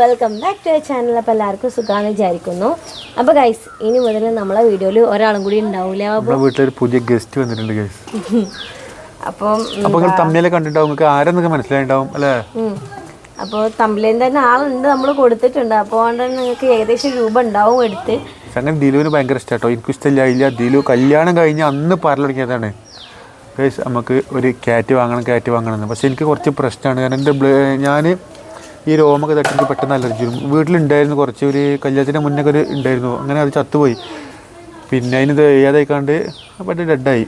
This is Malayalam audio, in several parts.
വെൽക്കം ബാക്ക് ടു ചാനൽ അപ്പോൾ എല്ലാവർക്കും സുഖമാണെന്ന് വിചാരിക്കുന്നു. അപ്പോൾ ഗൈസ് ഇനി മുതൽ നമ്മളെ വീഡിയോയിൽ ഒരാളും കൂടി ഉണ്ടാവില്ല നമ്മുടെ വീട്ടിലൊരു പുതിയ ഗസ്റ്റ് വന്നിട്ടുണ്ട് ഗൈസ് അപ്പം അപ്പോൾ നിങ്ങൾ തമ്മിലെ കണ്ടിട്ടുണ്ടാവും. നിങ്ങൾക്ക് ആരെന്നൊക്കെ മനസ്സിലായിണ്ടാവും അല്ലേ? അപ്പോൾ തമ്പിലേന് തന്നെ ആളുണ്ട് നമ്മൾ കൊടുത്തിട്ടുണ്ട്. അപ്പോൾ അതുകൊണ്ട് നിങ്ങൾക്ക് ഏകദേശം രൂപ ഉണ്ടാവും എടുത്ത്. അങ്ങനെ ദിലുവിന് ഭയങ്കര ഇഷ്ടമാട്ടോ എനിക്ക് ഇഷ്ടമില്ല ദിലു കല്യാണം കഴിഞ്ഞ് അന്ന് പറഞ്ഞു തുടങ്ങിയതാണ് ഗൈസ് നമുക്ക് ഒരു ക്യാറ്റ് വാങ്ങണം ക്യാറ്റ് വാങ്ങണം എന്ന്. പക്ഷെ എനിക്ക് കുറച്ച് പ്രശ്നമാണ്. കാരണം എന്റെ ഞാൻ ഈ രോമൊക്കെ തട്ടിട്ട് പെട്ടെന്ന് അലർജി വരും. വീട്ടിലുണ്ടായിരുന്നു കുറച്ച് ഒരു കല്യാണത്തിന് മുന്നേ ഒരു ഉണ്ടായിരുന്നു. അങ്ങനെ അത് ചത്തുപോയി. പിന്നെ അതിന് ഏതായിക്കാണ്ട് പെട്ടെന്ന് ഡെഡായി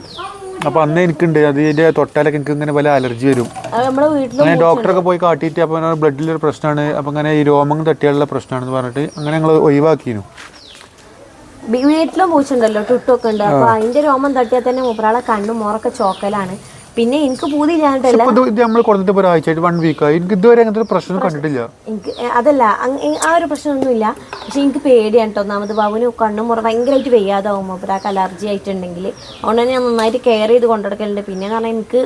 അപ്പോൾ അന്നേ എനിക്കുണ്ട് അതിന്റെ തൊട്ടാലൊക്കെ എനിക്ക് ഇങ്ങനെ വല്ല അലർജി വരും. അങ്ങനെ ഡോക്ടറൊക്കെ പോയി കാട്ടിയിട്ട് അപ്പോൾ ബ്ലഡിലൊരു പ്രശ്നമാണ് അപ്പോൾ അങ്ങനെ ഈ രോമം തട്ടിയാലുള്ള പ്രശ്നമാണെന്ന് പറഞ്ഞിട്ട് അങ്ങനെ ഞങ്ങൾ ഒഴിവാക്കിയിരുന്നു വീട്ടിലും പൂച്ചുണ്ടല്ലോ ടുട്ടൊക്കെ ഉണ്ട്. അപ്പോൾ അതിന്റെ രോമം തട്ടിയാൽ തന്നെ മൂപ്പരാളെ കണ്ണും മോറൊക്കെ ചോക്കലാണ് പിന്നെ എനിക്ക് പൂതിയില്ലാണ്ടല്ല ഇത് നമ്മൾ കൊടുത്തിട്ട് ഇപ്പോൾ ഒരാഴ്ചയായിട്ട് വൺ വീക്കായി എനിക്ക് ഇതുവരെ അങ്ങനത്തെ ഒരു പ്രശ്നം കണ്ടിട്ടില്ല. എനിക്ക് അതല്ല ആ ഒരു പ്രശ്നമൊന്നുമില്ല. പക്ഷെ എനിക്ക് പേടിയാണ് കേട്ടോ ഒന്നാമത് ബാബുവിന് കണ്ണും മുറ ഭയങ്കരമായിട്ട് വെയ്യാതാവും അപ്പോൾ ഒരാൾക്ക് അലർജി ആയിട്ടുണ്ടെങ്കിൽ അതുകൊണ്ട് തന്നെ ഞാൻ നന്നായിട്ട് കെയർ ചെയ്ത് കൊണ്ടുനടക്കലുണ്ട് പിന്നെ എന്ന് പറഞ്ഞാൽ എനിക്ക്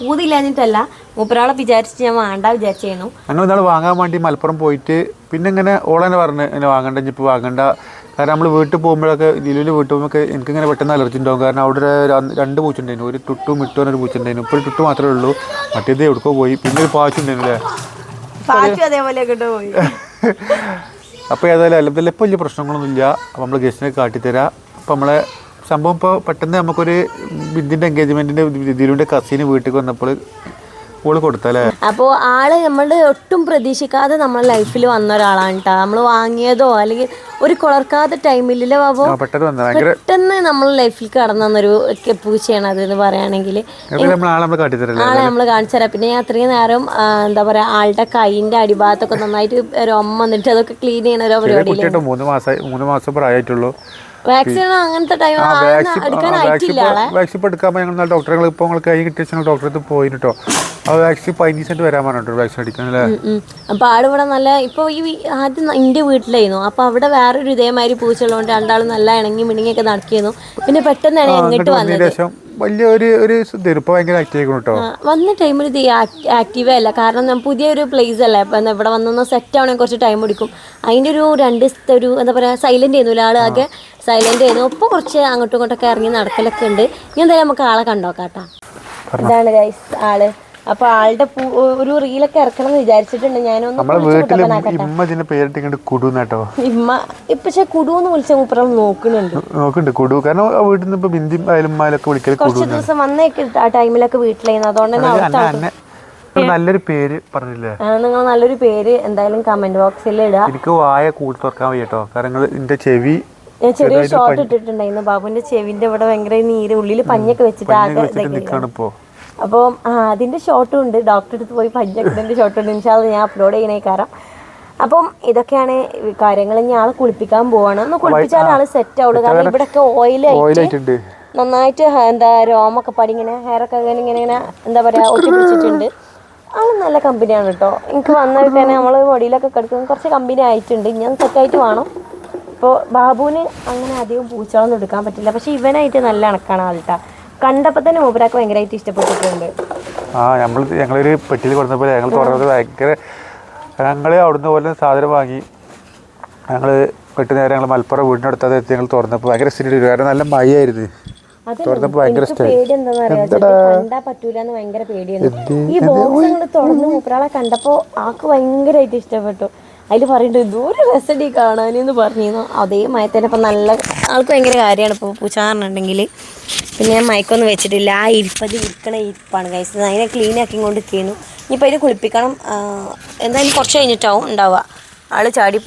പൂതിയില്ലാഞ്ഞിട്ടല്ല മൂപ്പരാളെ വിചാരിച്ച് ഞാൻ വേണ്ട വിചാരിച്ചു ഞങ്ങൾ ഇന്നാൾ വാങ്ങാൻ വേണ്ടി മലപ്പുറം പോയിട്ട് പിന്നെ ഇങ്ങനെ ഓളെന്നെ പറഞ്ഞ് ഇങ്ങനെ വാങ്ങണ്ട ഇനിയിപ്പോൾ വാങ്ങണ്ട. കാരണം നമ്മൾ വീട്ടിൽ പോകുമ്പോഴൊക്കെ ലിലുവിന്റെ വീട്ടിൽ പോകുമ്പോഴൊക്കെ എനിക്കിങ്ങനെ പെട്ടെന്ന് അലർജി ഉണ്ടാവും. കാരണം അവിടെ രണ്ട് പൂച്ച രണ്ട് പൂച്ചുണ്ടായിരുന്നു ഒരു ടുട്ടും മിട്ടും ഒരു പൂച്ചുണ്ടായിരുന്നു ഇപ്പോൾ തുട്ടു ടുട്ടു മാത്രമേ ഉള്ളൂ. മറ്റേത് എവിടെക്കോ പോയി. പിന്നെ ഒരു കിട്ടും പോയി. അപ്പോൾ ഏതായാലും അല്ലതിൽ ഇപ്പോൾ വലിയ പ്രശ്നങ്ങളൊന്നുമില്ല. അപ്പോൾ നമ്മൾ ഗസ്റ്റിനെ കാട്ടിത്തരാം. അപ്പോൾ നമ്മളെ സംഭവം ഇപ്പോൾ പെട്ടെന്ന് നമുക്കൊരു ബിന്ദിന്റെ എൻഗേജ്മെന്റിന്റെ ദിലുവിന്റെ കസീന് വീട്ടിൽ വന്നപ്പോൾ ഓൾ കൊടുത്തല്ലേ? അപ്പോൾ ആൾ നമ്മളുടെ ഒട്ടും പ്രതീക്ഷിക്കാതെ നമ്മളെ ലൈഫിൽ വന്ന ഒരാളാണ് കേട്ടോ നമ്മൾ വാങ്ങിയതോ അല്ലെങ്കിൽ ഒരു കുളർക്കാത്ത ടൈമില്ലേ അപ്പോ പെട്ടെന്ന് വന്നത്. ഭയങ്കര പെട്ടെന്ന് നമ്മളെ ലൈഫിൽ കടന്നു വന്നൊരു പൂച്ചയാണ് അത് എന്ന് പറയുകയാണെങ്കിൽ. നമ്മൾ ആളെ നമ്മൾ നമ്മൾ കാണിച്ചു തരാം. പിന്നെ ഞാൻ അത്രയും നേരം എന്താ പറയാ ആളുടെ കൈയിന്റെ അടിഭാഗത്തൊക്കെ നന്നായിട്ട് രോമം വന്നിട്ട് അതൊക്കെ ക്ലീൻ ചെയ്യണ ഒരു പരിപാടി മൂന്ന് മാസമായി മൂന്ന് മാസം പ്രായമായിട്ടുള്ളൂ. വാക്സിൻ ഇപ്പോൾ എടുക്കാൻ ഞങ്ങൾ ഡോക്ടറെ ഇപ്പോൾ നിങ്ങൾ കൈ കിട്ടിയ ഡോക്ടറെ അടുത്ത് പോയി കേട്ടോ ആ വാക്സിൻ പതിനഞ്ച് സെന്റ് വരാൻ പറഞ്ഞിട്ടോ വാക്സിൻ അടിക്കാൻ അല്ലേ? അപ്പൊ ഇവിടെ നല്ല ഇപ്പൊ ഈ ആദ്യം എന്റെ വീട്ടിലായിരുന്നു. അപ്പൊ അവിടെ വേറൊരു ഇതേമാതിരി പൂച്ചയുള്ളതുകൊണ്ട് രണ്ടാളും നല്ല ഇണങ്ങി മിണങ്ങിയൊക്കെ നടക്കിയിരുന്നു. പിന്നെ പെട്ടെന്നാണ് ഇങ്ങോട്ട് വന്നത്? വലിയ ഒരു ഒരു ഇപ്പോൾ ഭയങ്കര ആക്റ്റീവ് കേട്ടോ വന്ന ടൈമിൽ ഇത് ആക്റ്റീവേ അല്ല. കാരണം പുതിയൊരു പ്ലേസ് അല്ലേ? അപ്പം ഇവിടെ വന്നൊന്ന് സെറ്റ് ആവണേ കുറച്ച് ടൈം എടുക്കും. അതിന്റെ ഒരു രണ്ട് ദിവസത്തെ ഒരു എന്താ പറയുക സൈലന്റ് ചെയ്യുന്നു ആകെ സൈലന്റ് ചെയ്യുന്നു ഇപ്പോൾ കുറച്ച് അങ്ങോട്ടും ഇങ്ങോട്ടൊക്കെ ഇറങ്ങി നടക്കലൊക്കെ ഉണ്ട്. ഇനി എന്തായാലും നമുക്ക് ആളെ കണ്ടോക്കാട്ടാ ഇതാണ് ഗൈസ് ആൾ. അപ്പൊ ആളുടെ ഒരു റീലൊക്കെ ഇറക്കണം എന്ന് വിചാരിച്ചിട്ടുണ്ട്. ഞാനൊന്ന് ഇമ്മ ഇതിന്റെ പേരിട്ട് ഇങ്ങോട്ട് കുടു കേട്ടോ. ഇമ്മ ഇപ്പൊ കുടു എന്ന് വിളിച്ച മൂപ്പറം നോക്കുന്നുണ്ട്. നോക്കുന്നുണ്ട് കുടു. കാരണം വീട്ടിൽ നിന്ന് ഇപ്പോൾ ബിന്ദി ആയാലും മാലൊക്കെ വിളിക്കൽ കുറച്ച് ദിവസം വന്നേക്ക് ആ ടൈമിലൊക്കെ വീട്ടിലായിരുന്നു. അതുകൊണ്ട് നല്ലൊരു പേര് പറഞ്ഞില്ലേ? നിങ്ങൾ നല്ലൊരു പേര് എന്തായാലും കമന്റ് ബോക്സിൽ ഇടുക എനിക്ക് വായ കൂട്ടി തുറക്കാൻ വയ്യട്ടോ കാരണം എന്റെ ചെവി ഞാൻ ചെറിയ ഷോർട്ട് ഇട്ടിട്ടുണ്ടായിരുന്നു. ബാബുവിന്റെ ചെവിന്റെ ഇവിടെ ഭയങ്കര നീര് ഉള്ളിൽ പഞ്ഞൊക്കെ വെച്ചിട്ട് ആകെ ഇപ്പോൾ അപ്പോൾ അതിന്റെ ഷോട്ടും ഉണ്ട് ഡോക്ടറെ അടുത്ത് പോയി പഞ്ചക്കിടന്റെ ഷോട്ട് ഉണ്ട് ഇൻഷാൽ ഞാൻ അപ്ലോഡ് ചെയ്യണേ കാരണം. അപ്പം ഇതൊക്കെയാണ് കാര്യങ്ങൾ. ഇനി ആളെ കുളിപ്പിക്കാൻ പോവാണ്. ഒന്ന് കുളിപ്പിച്ചാൽ ആൾ സെറ്റ് ആവുള്ളൂ. കാരണം ഇവിടെ ഒക്കെ ഓയിലായിട്ട് നന്നായിട്ട് എന്താ രോമൊക്കെ പടി ഇങ്ങനെ ഹെയറൊക്കെ ഇങ്ങനെ ഇങ്ങനെ ഇങ്ങനെ എന്താ പറയാ ഒട്ടി പിടിച്ചിട്ടുണ്ട് ആൾ നല്ല കമ്പനിയാണ് കേട്ടോ. എനിക്ക് വന്നിട്ട് തന്നെ നമ്മൾ ബോഡിയിലൊക്കെ കിടക്കുന്ന കുറച്ച് കമ്പനി ആയിട്ടുണ്ട്. ഞാൻ സെറ്റായിട്ട് വേണം. ഇപ്പോൾ ബാബുവിന് അങ്ങനെ അധികം പൂച്ചകളൊന്നും എടുക്കാൻ പറ്റില്ല. പക്ഷെ ഇവനായിട്ട് നല്ല ഇണക്കാണ് ആൾട്ടാ. കണ്ടപ്പോൾ തന്നെ മൂപ്പരാക്ക് ഭയങ്കരമായിട്ട് ഇഷ്ടപ്പെട്ടിട്ടുണ്ട്. ആ നമ്മൾ ഞങ്ങളൊരു പെട്ടിയിൽ കൊടുത്തപ്പോൾ ഞങ്ങൾ തുറന്നത് ഭയങ്കര ഞങ്ങൾ അവിടുന്ന് പോലെ സാധനം വാങ്ങി. ഞങ്ങൾ പെട്ട് നേരെ ഞങ്ങൾ മലപ്പുറം വീടിനടുത്തത് എത്തി ഞങ്ങൾ തുറന്നപ്പോൾ ഭയങ്കര സ്ഥിതി കാരണം നല്ല മഴയായിരുന്നു. തുറന്നപ്പോൾ ഭയങ്കര കണ്ടപ്പോ ആക്ക് ഭയങ്കരമായിട്ട് ഇഷ്ടപ്പെട്ടു. അതിൽ പറയുന്നുണ്ട് ഇതൊരു രസടി കാണാനെന്ന് പറഞ്ഞിരുന്നു. അതേ മയത്തേനെ ഇപ്പം നല്ല ആൾക്ക് ഭയങ്കര കാര്യമാണ് ഇപ്പോൾ പൂച്ചാറിനുണ്ടെങ്കിൽ പിന്നെ ഞാൻ മയക്കൊന്നും വെച്ചിട്ടില്ല. ആ ഇരിപ്പത് ഇരിക്കണ ഇരിപ്പാണ് കഴിച്ചത് അതിനെ ക്ലീൻ ആക്കി കൊണ്ട് നിൽക്കുന്നു ഇനിയിപ്പോൾ അതിനെ കുളിപ്പിക്കണം എന്തായാലും കുറച്ച് കഴിഞ്ഞിട്ടാവും ഉണ്ടാവുക. ആൾ ചാടി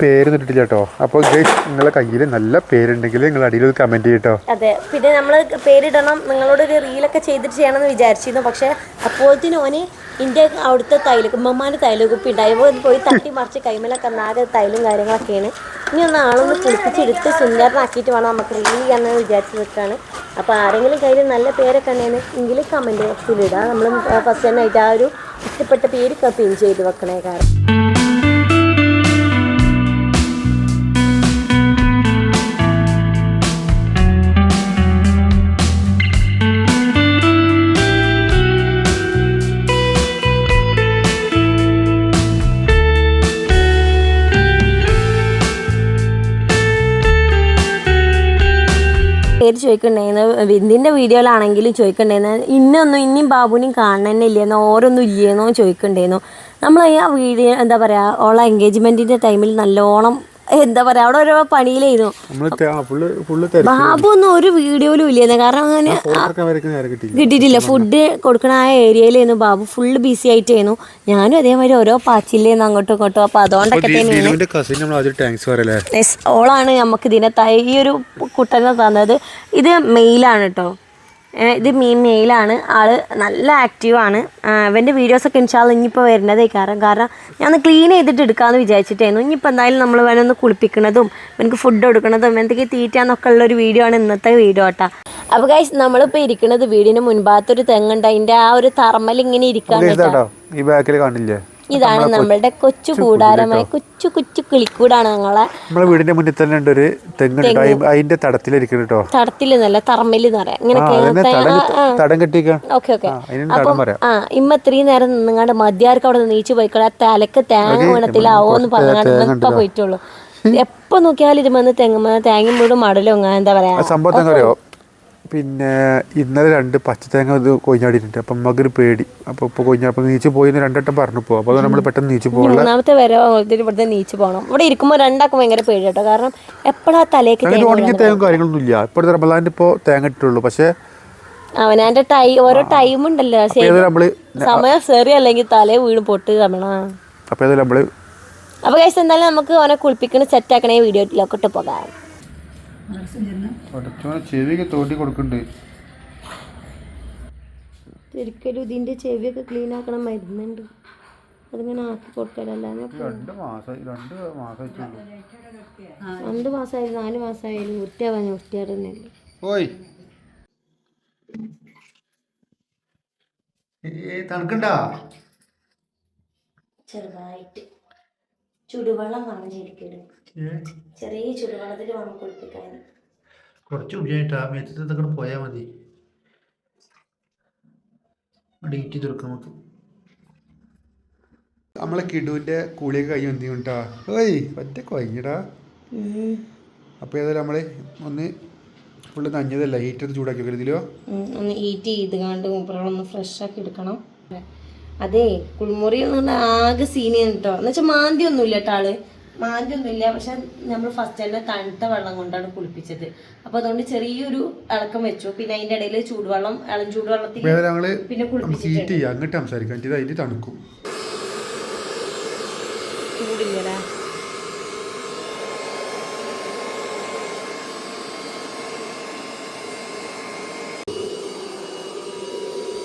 പേര് ഇട്ടിട്ടില്ല കേട്ടോ. അപ്പോൾ നിങ്ങളെ കയ്യിൽ നല്ല പേരുണ്ടെങ്കിൽ നിങ്ങൾ അടിയിൽ കമന്റ് ചെയ്യട്ടോ. അതെ. പിന്നെ നമ്മൾ പേരിടണം. നിങ്ങളോട് ഒരു റീലൊക്കെ ചെയ്തിട്ട് ചെയ്യണമെന്ന് വിചാരിച്ചിരുന്നു. പക്ഷെ അപ്പോഴത്തേനും ഓന് ഇന്ത്യ അവിടുത്തെ തൈല ഉമ്മമാന്റെ തൈല കുപ്പി ഉണ്ടായി. പോയി തട്ടി മറിച്ച് കൈമലൊക്കെ നാല് തൈലും കാര്യങ്ങളൊക്കെയാണ്. ഇനി ഒന്ന് ആളൊന്ന് കുളിപ്പിച്ചെടുത്ത് സുന്ദരനാക്കിയിട്ട് വേണം നമുക്ക് റീൽ ചെയ്യാമെന്ന് വിചാരിച്ചു നിൽക്കുകയാണ്. അപ്പോൾ ആരെങ്കിലും കയ്യിൽ നല്ല പേരൊക്കെ ഉണ്ടെങ്കിൽ എങ്കിൽ കമന്റ് ബോക്സിൽ ഇടാം. നമ്മൾ ഫസ്റ്റ് തന്നെ ആയിട്ട് ആ ഒരു ഇഷ്ടപ്പെട്ട പേര് പിൻ ചെയ്ത് വെക്കണേ കാരണം. പേര് ചോദിക്കണ്ടായിരുന്നു ബിന്ദിന്റെ വീഡിയോയിലാണെങ്കിലും ചോദിക്കണ്ടായിരുന്നു ഇന്നൊന്നും ഇനിയും ബാബുനെയും കാണണന്നെ ഇല്ലേന്നോ ഓരോന്നും ഇല്ലേന്നോ ചോദിക്കണ്ടായിരുന്നു നമ്മൾ ആ വീഡിയോ എന്താ പറയുക ഓളെ എൻഗേജ്മെന്റിന്റെ ടൈമിൽ നല്ലോണം എന്താ പറയാ അവിടെ ഓരോ പണിയിലായിരുന്നു ബാബു ഒന്നും ഒരു വീഡിയോയിലും ഇല്ലായിരുന്നു കാരണം അങ്ങനെ കിട്ടിയിട്ടില്ല. ഫുഡ് കൊടുക്കണ ആ ഏരിയയിലായിരുന്നു ബാബു. ഫുള്ള് ബിസി ആയിട്ടായിരുന്നു ഞാനും അതേമാതിരി ഓരോ പാച്ചില്ലായിരുന്നു അങ്ങോട്ടും ഇങ്ങോട്ടും. അപ്പൊ അതുകൊണ്ടൊക്കെ തന്നെയാണ്. ഓളാണ് നമുക്ക് ഇതിനെ തൈ ഈ ഒരു കുട്ടനെ തന്നത്. ഇത് മെയിലാണ് കേട്ടോ ഇത് മീൻ മെയിലാണ് ആൾ നല്ല ആക്റ്റീവാണ് അവന്റെ വീഡിയോസൊക്കെ ഇൻഷാല്ല ഇനിയിപ്പോൾ വരുന്നതേ കാരണം. കാരണം ഞാൻ ക്ലീൻ ചെയ്തിട്ട് എടുക്കാമെന്ന് വിചാരിച്ചിട്ടായിരുന്നു ഇനിയിപ്പോൾ എന്തായാലും നമ്മൾ വേണമെന്ന് കുളിപ്പിക്കണതും എനിക്ക് ഫുഡ് കൊടുക്കണതും എന്തൊക്കെ തീറ്റാന്നൊക്കെ ഉള്ള ഒരു വീഡിയോ ആണ് ഇന്നത്തെ വീഡിയോ കേട്ടോ അപ്പോൾ ഗൈസ് നമ്മളിപ്പോൾ ഇരിക്കുന്നത് വീടിന് മുൻഭാഗത്തൊരു തെങ്ങുണ്ട്. അതിന്റെ ആ ഒരു തറമൽ ഇങ്ങനെ ഇരിക്കാൻ കേട്ടോ. ഈ ബാക്കിൽ കാണില്ലേ? ഇതാണ് നമ്മളുടെ കൊച്ചു കൂടാരമായി കൊച്ചു കൊച്ചു കിളിക്കൂടാണ് ഞങ്ങളെ നമ്മളെ വീടിന്റെ മുന്നിൽ തന്നെ ഉണ്ട് ഒരു തെങ്ങ്. അതിന്റെ തടത്തിലിരിക്കണം കേട്ടോ. തടത്തിലെന്നല്ല തറമ്മലെന്ന് പറയാം. ഇങ്ങനെ ആ തടം കെട്ടി- തടം കെട്ടിക്കാൻ ഓക്കെ ഓക്കെ. ആ പറയാം. ഇമ്മ ഇത്രയും നേരം നിങ്ങളുടെ മദ്യാർക്ക് അവിടെ നീച്ചു പോയിക്കോളെ. തലക്ക് തേങ്ങ വീണത്തിലാവോന്ന് എന്ന് ഇപ്പൊ പോയിട്ടുള്ളൂ. എപ്പോ നോക്കിയാലും ഇരുമെന്ന് തെങ്ങുമ്പോ തേങ്ങയും വീടും മടലും എന്താ പറയാ? സംഭവം എന്താ പിന്നെ ഇന്നലെ രണ്ട് പച്ചത്തേങ്ങ ഇത് കൊഞ്ഞാടിയിട്ടുണ്ട് അപ്പം നമുക്കൊരു പേടി. അപ്പോൾ ഇപ്പോൾ കൊഞ്ഞ അപ്പം നീച്ച് പോയി രണ്ടട്ടം പറഞ്ഞു പോകും അപ്പോൾ നമ്മൾ പെട്ടെന്ന് നീച്ച് പോകാനുള്ള മൂന്നാമത്തെ വരെ ഇവിടുത്തെ നീച്ചു പോകണം ഇവിടെ ഇരിക്കുമ്പോൾ രണ്ടാക്കും ഭയങ്കര പേടി കേട്ടോ കാരണം എപ്പോഴാ തലേക്ക് തേങ്ങ ഉണങ്ങിയ തേങ്ങ കാര്യങ്ങളൊന്നും ഇല്ല ഇപ്പോഴത്തെ റമലാന്റെ ഇപ്പോൾ തേങ്ങ ഇട്ടുള്ളൂ പക്ഷേ അവനാന്റെ ടൈ ഓരോ ടൈം ഉണ്ടല്ലോ. സമയം സെറി അല്ലെങ്കിൽ തലേ വീണ് പൊട്ട് തമണ ഏതായാലും നമ്മൾ അപ്പൊ കഴിച്ചാൽ എന്തായാലും നമുക്ക് അവനെ കുളിപ്പിക്കണ സെറ്റ് ആക്കണേ വീഡിയോയിലോട്ട് പോകാം. ചെവിക്ക് തോട്ടി കൊടുക്കുന്നുണ്ട് ഒരിക്കലും ഇതിന്റെ ചെവിയൊക്കെ ക്ലീൻ ആക്കണം മരുന്നുണ്ട്. അതിങ്ങനെ ആക്കി കൊടുക്കലല്ലാതെ രണ്ട് മാസം രണ്ട് മാസം രണ്ട് മാസമായാലും നാല് മാസമായാലും വൃത്തിയാവാൻ വൃത്തിയാടുന്നില്ല ഓയ് തണുക്കണ്ടാ? ചെറുതായിട്ട് ചുടുവെള്ളം വേണം ശരിക്കും ചെറിയ ചുടുവെള്ളത്തിൽ വേണം കുളിപ്പിക്കാൻ. കുറച്ച് ഉപയോഗിച്ചിട്ടാ മേത്തത്തെ പോയാൽ മതി. ഡേറ്റ് തീർക്കാം നമുക്ക്. നമ്മളെ കിടുവിന്റെ കൂളിയൊക്കെ കഴിഞ്ഞ് എന്ത് കേട്ടാ ഓയ് ഒറ്റ കൊഞ്ഞടാ അപ്പോൾ ഏതായാലും നമ്മൾ ഒന്ന് ഫുള്ള് നഞ്ഞതല്ല ഹീറ്റർ ചൂടാക്കി വെക്കരുതിലോ ഒന്ന് ഹീറ്റ് ചെയ്ത് കണ്ട് മൂപ്പറൊന്ന് ഫ്രഷ് ആക്കി എടുക്കണം. അതെ കുളിമുറി എന്ന് പറഞ്ഞാൽ ആകെ സീനിയാണ് കേട്ടോ എന്നുവെച്ചാൽ മാന്തി ഒന്നുമില്ല കേട്ടോ ആൾ മാന്തി ഒന്നുമില്ല പക്ഷെ നമ്മൾ ഫസ്റ്റ് തന്നെ തണുത്ത വെള്ളം കൊണ്ടാണ് കുളിപ്പിച്ചത്. അപ്പൊ അതുകൊണ്ട് ചെറിയൊരു ഇളക്കം വെച്ചു. പിന്നെ അതിന്റെ ഇടയിൽ ചൂടുവെള്ളം ഇളം ചൂടുവെള്ളത്തിൽ അപ്പോൾ പിന്നെ കുളിപ്പിച്ചിട്ട് ഹീറ്റ് അങ്ങോട്ട് സംസാരിക്കാം. അതിന് തണുക്കും. ചൂടില്ലല്ലേ?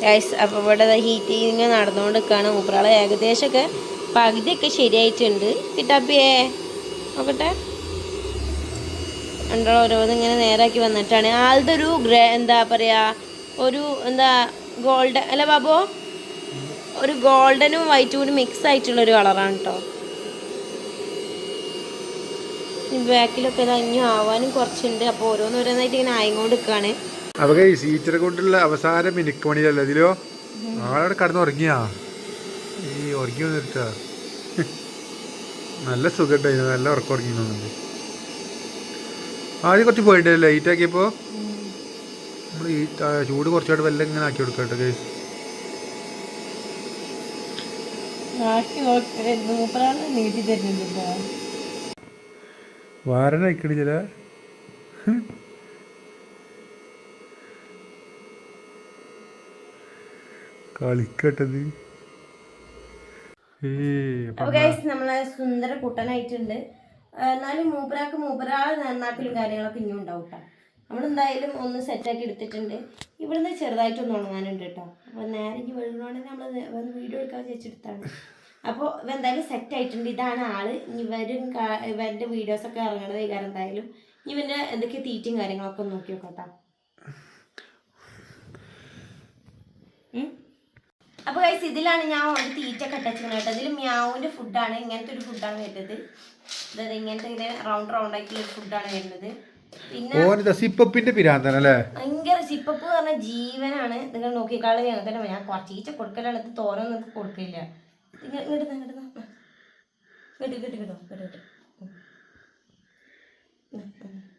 ഗൈസ് അപ്പോൾ ഇവിടെ ഹീറ്റിങ് നടന്നുകൊണ്ട് നിൽക്കുകയാണ് മൂപ്പറാളെ ഏകദേശമൊക്കെ പകുതിയൊക്കെ ശരിയായിട്ടുണ്ട്. കിട്ടാപ്പിയേ നോക്കട്ടെ. ഉണ്ടോ ഓരോന്ന് ഇങ്ങനെ നേരാക്കി വന്നിട്ടാണ്. ആളുടെ ഒരു ഗ്രേ എന്താ പറയുക ഒരു എന്താ ഗോൾഡൻ അല്ല ബാബു ഒരു ഗോൾഡനും വൈറ്റും കൂടി മിക്സ് ആയിട്ടുള്ള ഒരു കളറാണ് കേട്ടോ ബാക്കിലൊക്കെ ഇത് അഞ്ഞു ആവാനും കുറച്ചുണ്ട്. അപ്പോൾ ഓരോന്നോരോന്നായിട്ട് ഇങ്ങനെ ആയിക്കൊണ്ട് നിൽക്കുകയാണ് അവക ഈ സീറ്ററെ കൊണ്ടുള്ള അവസാന മിനിക്ക് മണിയല്ല ഇതിലോ? ആളവിടെ കടന്ന് ഉറങ്ങിയാ? ഈ ഉറങ്ങി വന്നിട്ടാ നല്ല സുഖമുണ്ടായിരുന്നു നല്ല ഉറക്കം ഉറങ്ങി തോന്നുന്നുണ്ട് ആദ്യം കുറച്ച് പോയിട്ട് ലൈറ്റ് ആക്കിയപ്പോൾ നമ്മൾ ഈ ചൂട് കുറച്ചായിട്ട് വല്ല ഇങ്ങനെ ആക്കി കൊടുക്കട്ടെ കേസ് വാരന അയക്കണില്ല കളിക്കട്ടത്. നമ്മളെ സുന്ദര കുട്ടനായിട്ടുണ്ട്. എന്നാലും മൂപ്പരാക്ക് മൂപ്പരാളെ നന്നാക്കലും കാര്യങ്ങളൊക്കെ ഇനിയും ഉണ്ടാവും കേട്ടോ നമ്മളെന്തായാലും ഒന്ന് സെറ്റാക്കി എടുത്തിട്ടുണ്ട്. ഇവിടുന്ന് ചെറുതായിട്ടൊന്ന് ഉണങ്ങാനുണ്ട് കേട്ടോ അപ്പോൾ നേരെ ഇനി വെള്ളമാണെങ്കിൽ നമ്മൾ വീഡിയോ എടുക്കാൻ വെച്ചെടുത്താണ് അപ്പോൾ ഇവ എന്തായാലും സെറ്റ് ആയിട്ടുണ്ട്. ഇതാണ് ആൾ. ഇവരും കാ- ഇവരുടെ വീഡിയോസൊക്കെ ഇറങ്ങണത് കാരണം എന്തായാലും ഇവന്റെ എന്തൊക്കെ തീറ്റയും കാര്യങ്ങളൊക്കെ നോക്കി നോക്കാം കേട്ടോ അപ്പോൾ ഗൈസ് ഇതിലാണ് ഞാൻ ഒരു തീറ്റ കട്ടച്ചിരുന്നത് കേട്ടോ. ഇതിൽ മ്യാവിന്റെ ഫുഡാണ് ഇങ്ങനത്തെ ഒരു ഫുഡാണ് വരുന്നത്. അതായത് ഇങ്ങനത്തെ ഇങ്ങനെ റൗണ്ട് റൗണ്ട് ആയിട്ടുള്ള ഒരു ഫുഡാണ് വരുന്നത്. പിന്നെ സിപ്പപ്പിന്റെ പിരാന്തനല്ലേ ഭയങ്കര സിപ്പപ്പ് പറഞ്ഞ ജീവനാണ്. നിങ്ങൾ നോക്കിക്കാളെ തന്നെ ഞാൻ കുറച്ച് ഈച്ച കൊടുക്കലാണ്. ഇത് തോരൻ നിങ്ങൾക്ക് കൊടുക്കില്ല. ഇങ്ങ- ഇങ്ങോട്ട്. ഇങ്ങോട്ട് ഇങ്ങോട്ട് ഇങ്ങോട്ട്. ഇങ്ങോട്ട്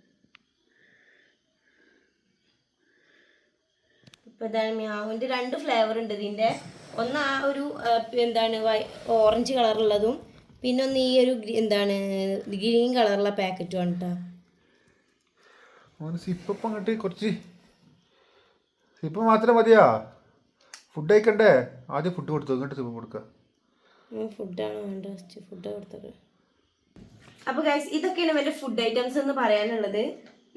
ഇപ്പൊ മ്യാവിന്റെ രണ്ട് ഫ്ലേവർ ഉണ്ട് ഇതിന്റെ ഒന്ന് ആ ഒരു എന്താണ് ഓറഞ്ച് കളറുള്ളതും പിന്നെ ഒന്ന് ഈ ഒരു എന്താണ് ഗ്രീൻ കളറുള്ള പാക്കറ്റും ആണ് കേട്ടോ സിപ്പം അങ്ങോട്ട് കുറച്ച്. സിപ്പം മാത്രം മതിയാ. ഫുഡ് കഴിക്കണ്ടേ? ആദ്യം ഫുഡ് കൊടുത്തു ഇങ്ങോട്ട് സിപ്പം കൊടുക്കുക ഫുഡാണ് വേണ്ടത്. ഫുഡ് കൊടുത്തത്. അപ്പൊ ഗൈസ് ഇതൊക്കെയാണ് ഇവന്റെ ഫുഡ് ഐറ്റംസ് എന്ന് പറയാനുള്ളത്.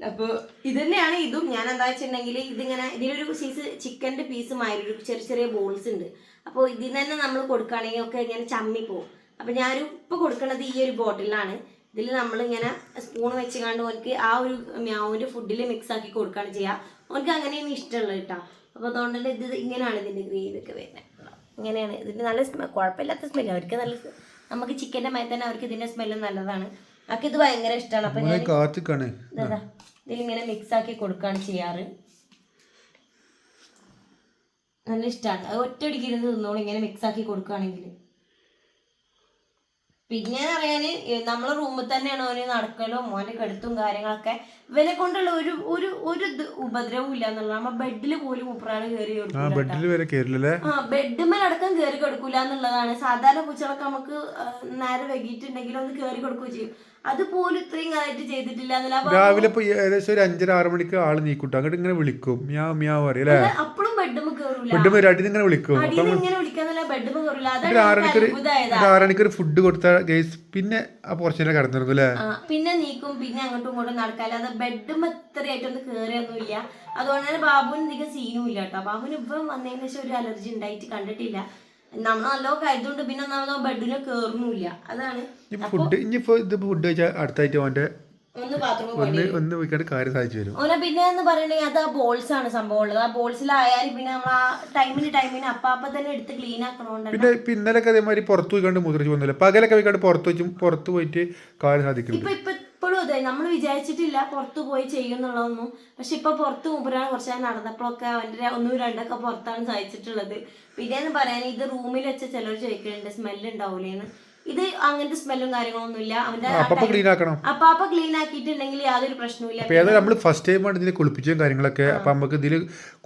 അപ്പോൾ ഇത് തന്നെയാണ് ഇതും. ഞാൻ എന്താ വെച്ചിട്ടുണ്ടെങ്കിൽ ഇതിങ്ങനെ ഇതിലൊരു സീസ് ചിക്കന്റെ പീസ് മാതിരി ഒരു ചെറിയ ചെറിയ ബോൾസ് ഉണ്ട്. അപ്പോൾ ഇതിൽ തന്നെ നമ്മൾ കൊടുക്കുകയാണെങ്കിൽ ഒക്കെ ഇങ്ങനെ ചമ്മി പോകും അപ്പോൾ ഞാനൊരു ഉപ്പ് കൊടുക്കുന്നത് ഈ ഒരു ബോട്ടിലാണ് ഇതിൽ നമ്മളിങ്ങനെ സ്പൂൺ വെച്ച് കണ്ട് ഓനക്ക് ആ ഒരു മ്യാവിന്റെ ഫുഡിൽ മിക്സ് ആക്കി കൊടുക്കുകയാണ് ചെയ്യുക ഓനക്ക് അങ്ങനെയാണ് ഇഷ്ടമുള്ളത് കേട്ടോ. അപ്പോൾ അതുകൊണ്ട് തന്നെ ഇത് ഇങ്ങനെയാണ് ഇതിന്റെ ഗ്രേവി ഒക്കെ വരുന്നത്. ഇങ്ങനെയാണ്. ഇതിന് നല്ല സ്മെ കുഴപ്പമില്ലാത്ത സ്മെല്ല് അവർക്ക് നല്ല നമുക്ക് ചിക്കന്റെ മതി തന്നെ അവർക്ക് ഇതിന്റെ സ്മെല്ല് നല്ലതാണ്. അവർക്ക് ഇത് ഭയങ്കര ഇഷ്ടമാണ്. അപ്പം ഞാൻ കാത്തിക്കാണ് ഇതിലിങ്ങനെ മിക്സ് ആക്കി കൊടുക്കുകയാണ് ചെയ്യാറ്. നല്ല ഇഷ്ടമാണ് അത് ഒറ്റയടിക്ക് ഇരുന്ന് തിന്നോളൂ ഇങ്ങനെ മിക്സ് ആക്കി കൊടുക്കുകയാണെങ്കിൽ പിന്നെ പറയാന് നമ്മളെ റൂമിൽ തന്നെയാണ് ഓന് നടക്കലും മോന്റെ കെടുത്തും കാര്യങ്ങളൊക്കെ. ഇവനെ കൊണ്ടുള്ള ഒരു ഒരു ഒരു ഉപദ്രവവും ഇല്ല എന്നുള്ള നമ്മ ബെഡിൽ പോലും ഉപ്രാണ് കയറി ആ കയറില്ലല്ലേ ആ ബെഡ്മേലടക്കം കയറി കൊടുക്കൂല എന്നുള്ളതാണ്. സാധാരണ പൂച്ചകളൊക്കെ നമുക്ക് നേരെ വൈകിട്ടുണ്ടെങ്കിൽ ഒന്ന് കയറി കൊടുക്കുകയും ചെയ്യും. അതുപോലും ഇത്രയും കാലമായിട്ട് ചെയ്തിട്ടില്ല എന്നല്ല. രാവിലെ ഇപ്പൊ ഏകദേശം ഒരു അഞ്ചര ആറ് മണിക്ക് ആൾ നീക്കൂട്ടും. അങ്ങോട്ട് ഇങ്ങനെ വിളിക്കും. മ്യാ മ്യാ പറയും അല്ലേ? അപ്പോഴും ബെഡ്മ കയറൂല ബെഡ് വരാട്ടി ഇങ്ങനെ വിളിക്കും. ഇങ്ങനെ വിളിക്കാന്നല്ല ബെഡ്മ കയറൂല അതാണ് ആറണിക്ക് ഒരു ഫുഡ് കൊടുത്ത ഗൈസ് പിന്നെ ആ പോർച്ചു നേരം കിടന്നിരുന്നു അല്ലേ? പിന്നെ നീക്കും പിന്നെ അങ്ങോട്ടും ഇങ്ങോട്ടും നടക്കാല്ലാതെ ബെഡും ഇത്രയായിട്ടൊന്നും കയറിയൊന്നുമില്ല അതുകൊണ്ട് തന്നെ ബാബുവിന് അധികം സീനും ഇല്ല കേട്ടോ. ബാബുവിന് ഇപ്പം വന്നതിന് ശേഷം ഒരു അലർജി ഉണ്ടായിട്ട് കണ്ടിട്ടില്ല. നമ്മൾ നല്ലോ പിന്നെ ഒന്നാമതോ ബെഡിന് കയറുന്നില്ല അതാണ്. ഇനി ഫുഡ് ഇനിയിപ്പോ ഇത് ഫുഡ് കഴിച്ചാൽ അടുത്തായിട്ട് അവന്റെ ഒന്ന് ബാത്റൂമിൽ ഒന്ന് ഒന്ന് പോയിക്കാണ്ട് കാര്യം സാധിച്ചു വരും. ഓനെ പിന്നെ എന്ന് പറയണെങ്കിൽ അത് ആ ബോൾസ് ആണ് സംഭവം ഉള്ളത്. ആ ബോൾസിലായാലും പിന്നെ നമ്മൾ ആ ടൈമിന് ടൈമിന് അപ്പാപ്പ അപ്പ തന്നെ എടുത്ത് ക്ലീൻ ആക്കണോണ്ട് പിന്നെ ഇപ്പൊ ഇന്നലെയൊക്കെ അതേമാതിരി പുറത്ത് പോയിക്കാണ്ട് മുതിർച്ച് പോകുന്നില്ല പകലൊക്കെ പോയിക്കാണ്ട് പുറത്ത് വെച്ചും പുറത്ത് പോയിട്ട് കാര്യം സാധിക്കും ഇപ്പൊ ഇപ്പൊ ഇപ്പോഴും അതെ നമ്മൾ വിചാരിച്ചിട്ടില്ല പുറത്തു പോയി ചെയ്യുന്നുള്ളതൊന്നും. പക്ഷെ ഇപ്പൊ പുറത്ത് മൂപ്പരാണ് കുറച്ച് നേരം നടന്നപ്പോഴൊക്കെ അവന്റെ ഒന്നും രണ്ടൊക്കെ പുറത്താണ് സഹിച്ചിട്ടുള്ളത്. പിന്നെ എന്ന് പറയാൻ ഇത് റൂമിൽ വെച്ച ചിലർ ചോദിക്കുന്നുണ്ട് സ്മെല്ല് ഉണ്ടാവൂലെന്ന്. ഇത് അങ്ങനത്തെ സ്മെല്ലും കാര്യങ്ങളൊന്നും അവന്റെ അപ്പൊ ക്ലീൻ ആക്കണം. അപ്പൊ ക്ലീൻ ആക്കിയിട്ടുണ്ടെങ്കിൽ യാതൊരു പ്രശ്നവുമില്ല. അപ്പൊ ഏതായാലും നമ്മൾ ഫസ്റ്റ് ടൈമാണ് കുളിപ്പിച്ചും കാര്യങ്ങളൊക്കെ. അപ്പൊ നമുക്ക് ഇതിൽ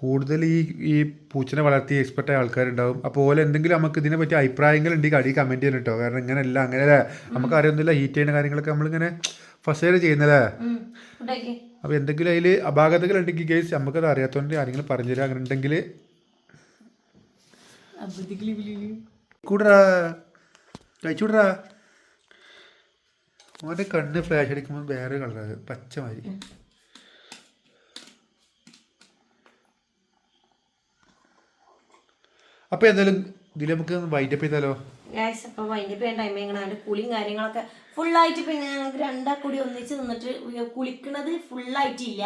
കൂടുതൽ ഈ ഈ പൂച്ചനെ വളർത്തി എക്സ്പെർട്ട് ആയ ആൾക്കാരുണ്ടാവും. അപ്പോൾ ഓലെ എന്തെങ്കിലും നമുക്ക് ഇതിനെ പറ്റി അഭിപ്രായങ്ങൾ ഉണ്ടെങ്കിൽ അടി കമന്റ് ചെയ്യണം കേട്ടോ കാരണം ഇങ്ങനെ അല്ല അങ്ങനെ നമുക്ക് അറിയൊന്നുമില്ല ഹീറ്റ് ചെയ്യുന്ന കാര്യങ്ങളൊക്കെ നമ്മളിങ്ങനെ ഫസ്റ്റ് ഇയർ ചെയ്യുന്നല്ലേ? അപ്പോൾ എന്തെങ്കിലും അതിൽ അപാകതകൾ ഉണ്ടെങ്കിൽ കേസ് നമുക്കത് അറിയാത്തതുകൊണ്ട് ആരെങ്കിലും പറഞ്ഞുതരാം. അങ്ങനെ ഉണ്ടെങ്കിൽ കൂടറാ കഴിച്ചുവിടറാ ഓന്റെ കണ്ണ് ഫ്ലാഷ് അടിക്കുമ്പോൾ വേറെ കളറാണ് പച്ചമാതിരി. അപ്പോൾ എന്തായാലും ഇതിൽ നമുക്ക് വൈൻഡപ്പ് ചെയ്താലോ? ഗായ്സ് അപ്പൊ വൈൻഡപ്പ് ചെയ്യാൻ ടൈം അതിന്റെ കുളിയും കാര്യങ്ങളൊക്കെ ഫുള്ളായിട്ട് പിന്നെ ഞങ്ങൾക്ക് രണ്ടാ കൂടി ഒന്നിച്ച് നിന്നിട്ട് കുളിക്കണത് ഫുള്ളായിട്ടില്ല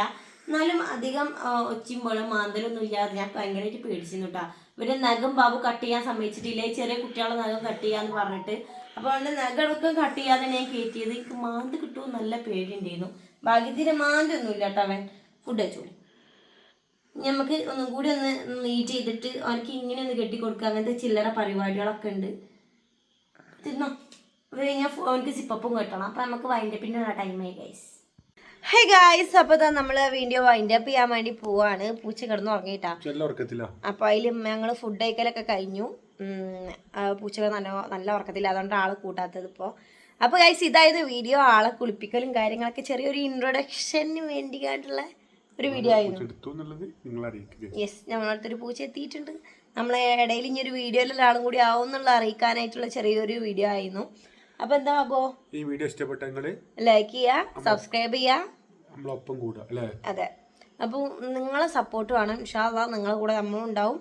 എന്നാലും അധികം ഒച്ചിമ്പോഴും മാന്തലൊന്നും ഇല്ലാതെ ഞാൻ ഭയങ്കരമായിട്ട് പേടിച്ചിരുന്നു കേട്ടോ ഇവരെ നഖം ബാബു കട്ട് ചെയ്യാൻ സമ്മതിച്ചിട്ടില്ല. ചെറിയ കുട്ടികളെ നഖം കട്ട് ചെയ്യാന്ന് പറഞ്ഞിട്ട്. അപ്പോൾ അവന്റെ നഖമൊക്കെ കട്ട് ചെയ്യാതെ ഞാൻ കയറ്റിയത് എനിക്ക് മാന്ത് കിട്ടുമോ നല്ല പേടിയുണ്ടായിരുന്നു. ഭാഗ്യത്തിന് മാന്തൊന്നും ഇല്ല കേട്ടോ അവൻ ഫുഡ് വെച്ചു നമുക്ക് ഒന്നും കൂടി ഒന്ന് നീറ്റ് ചെയ്തിട്ട് അവർക്ക് ഇങ്ങനെ ഒന്ന് കെട്ടിക്കൊടുക്കുക അങ്ങനത്തെ ചില്ലറ പരിപാടികളൊക്കെ ഉണ്ട്. അത് കഴിഞ്ഞാൽ ഫോണിക്ക് സിപ്പപ്പും കേട്ടോ അപ്പം നമുക്ക് വൈൻഡ് വൈൻഡപ്പിന്റെ ടൈമായി ഗൈസ് ഹേ ഗായ്സ് അപ്പോൾ ഇതാ നമ്മൾ വീഡിയോ വൈൻഡ് അപ്പ് ചെയ്യാൻ വേണ്ടി പോവാണ്. പൂച്ച കിടന്ന് ഉറങ്ങിയിട്ടാ. അപ്പൊ അതിൽ ഞങ്ങൾ ഫുഡ് കഴിക്കലൊക്കെ കഴിഞ്ഞു. പൂച്ചകൾ നല്ല നല്ല ഉറക്കത്തില്ല അതുകൊണ്ട് ആളെ കൂട്ടാത്തത് ഇപ്പോൾ അപ്പോൾ ഗൈസ് ഇതായത് വീഡിയോ ആളെ കുളിപ്പിക്കലും കാര്യങ്ങളൊക്കെ ചെറിയൊരു ഇൻട്രൊഡക്ഷന് വേണ്ടിയിട്ടുള്ള ഒരു വീഡിയോ ആയിരുന്നു. യെസ് ഞങ്ങളടുത്തൊരു പൂച്ച എത്തിയിട്ടുണ്ട്. നമ്മളെ ഇടയിൽ ഇനി ഒരു വീഡിയോയിൽ ഒരാളും കൂടി ആവും എന്നുള്ള അറിയിക്കാനായിട്ടുള്ള ചെറിയൊരു വീഡിയോ ആയിരുന്നു. അപ്പോൾ എന്താ അപ്പോ ഈ വീഡിയോ ഇഷ്ടപ്പെട്ടെങ്കിൽ ലൈക്ക് ചെയ്യുക സബ്സ്ക്രൈബ് ചെയ്യുക നമ്മളൊപ്പം കൂടുക അല്ലേ? അതെ. അപ്പോൾ നിങ്ങളെ സപ്പോർട്ട് വേണം. ഇൻഷാല്ല നിങ്ങളെ കൂടെ നമ്മളും ഉണ്ടാവും.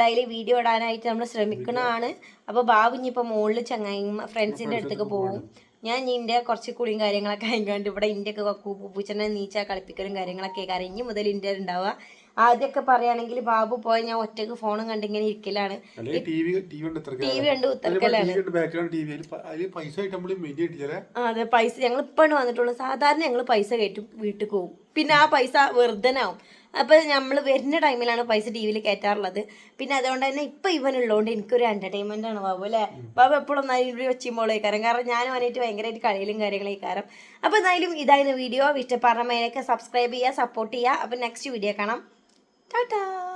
ഡെയിലി വീഡിയോ ഇടാനായിട്ട് നമ്മൾ ശ്രമിക്കണതാണ്. അപ്പോൾ ബാബു ഇനിയിപ്പോൾ മുകളിൽ ചങ്ങായി ഫ്രണ്ട്സിന്റെ അടുത്തേക്ക് പോകും. ഞാൻ ഇനി എന്റെ കുറച്ച് കുളിയും കാര്യങ്ങളൊക്കെ കഴിഞ്ഞുകൊണ്ട് ഇവിടെ ഇന്ത്യയ്ക്ക് പൂച്ചനെ നീച്ച കളിപ്പിക്കലും കാര്യങ്ങളൊക്കെ കാര്യം ഇനി മുതൽ ഇന്ത്യ ഉണ്ടാവുക. ആദ്യമൊക്കെ പറയുകയാണെങ്കിൽ ബാബു പോയി ഞാൻ ഒറ്റയ്ക്ക് ഫോണും ഇരിക്കലാണ്. ടി വി കണ്ട് ഉത്തർക്കലാണ് ആയിട്ടില്ലേ ആ, അതെ പൈസ. ഞങ്ങൾ ഇപ്പോഴാണ് വന്നിട്ടുള്ളൂ സാധാരണ ഞങ്ങൾ പൈസ കയറ്റും വീട്ടിൽ പോകും പിന്നെ ആ പൈസ വെറുതെനാവും. അപ്പോൾ നമ്മൾ വരുന്ന ടൈമിലാണ് പൈസ ടി വിയിൽ കയറ്റാറുള്ളത്. പിന്നെ അതുകൊണ്ട് തന്നെ ഇപ്പം ഇവൻ ഉള്ളതുകൊണ്ട് എനിക്കൊരു എന്റർടൈൻമെന്റ് ആണ് ബാബു അല്ലേ? ബാബു എപ്പോഴും നന്നായി വെച്ചുമ്പോഴേക്കാരം കാരണം കാരണം ഞാൻ അവനായിട്ട് ഭയങ്കരമായിട്ട് കളിയിലും കാര്യങ്ങളും കാരണം അപ്പോൾ എന്തായാലും ഇതായിരുന്നു വീഡിയോ. ഇഷ്ടപ്പെടുന്ന മേലൊക്കെ സബ്സ്ക്രൈബ് ചെയ്യുക സപ്പോർട്ട് ചെയ്യുക. അപ്പോൾ നെക്സ്റ്റ് വീഡിയോ കാണാം. 哒哒